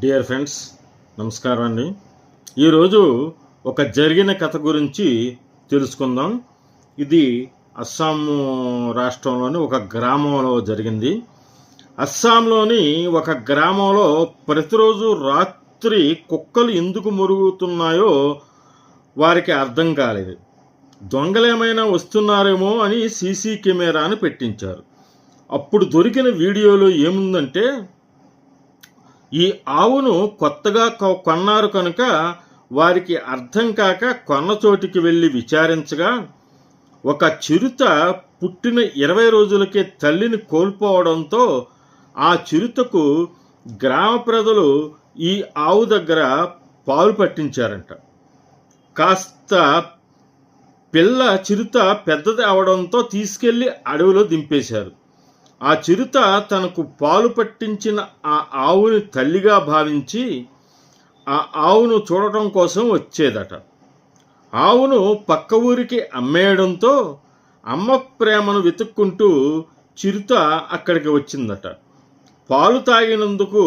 Dear friends నమస్కారం అండి. ఈరోజు ఒక జరిగిన కథ గురించి తెలుసుకుందాం. ఇది అస్సాం రాష్ట్రంలోని ఒక గ్రామంలో జరిగింది. అస్సాంలోని ఒక గ్రామంలో ప్రతిరోజు రాత్రి కుక్కలు ఎందుకు మురుగుతున్నాయో వారికి అర్థం కాలేదు. దొంగలేమైనా వస్తున్నారేమో అని సీసీ కెమెరాను పెట్టించారు. అప్పుడు దొరికిన వీడియోలో ఏముందంటే ఈ ఆవును కొత్తగా కొ- కొన్నారు కనుక వారికి అర్థం కాక కొన్న చోటికి వెళ్ళి విచారించగా ఒక చిరుత పుట్టిన ఇరవై రోజులకే తల్లిని కోల్పోవడంతో ఆ చిరుతకు గ్రామ ప్రజలు ఈ ఆవు దగ్గర పాలు పట్టించారంట. కాస్త పిల్ల చిరుత పెద్దది అవడంతో తీసుకెళ్ళి అడవిలో దింపేశారు. ఆ చిరుత తనకు పాలు పట్టించిన ఆ ఆవుని తల్లిగా భావించి ఆ ఆవును చూడటం కోసం వచ్చేదట. ఆవును పక్క ఊరికి అమ్మేయడంతో అమ్మ ప్రేమను వెతుక్కుంటూ చిరుత అక్కడికి వచ్చిందట. పాలు తాగినందుకు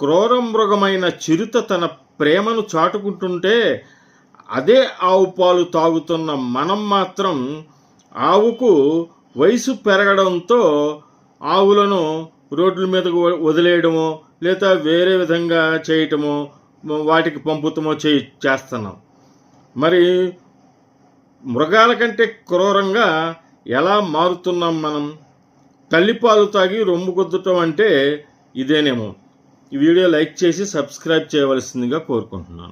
క్రూర మృగమైన చిరుత తన ప్రేమను చాటుకుంటుంటే అదే ఆవు పాలు తాగుతున్న మనం మాత్రం ఆవుకు వయసు పెరగడంతో ఆవులను రోడ్ల మీదకు వ- వదిలేయడమో లేదా వేరే విధంగా చేయటమో వాటికి పంపుతమో చే చేస్తున్నాం. మరి మృగాల కంటే క్రూరంగా ఎలా మారుతున్నాం మనం? తల్లిపాలు తాగి రొమ్ము గుద్దటం అంటే ఇదేనేమో. ఈ వీడియో లైక్ చేసి సబ్స్క్రైబ్ చేయవలసిందిగా కోరుకుంటున్నాను.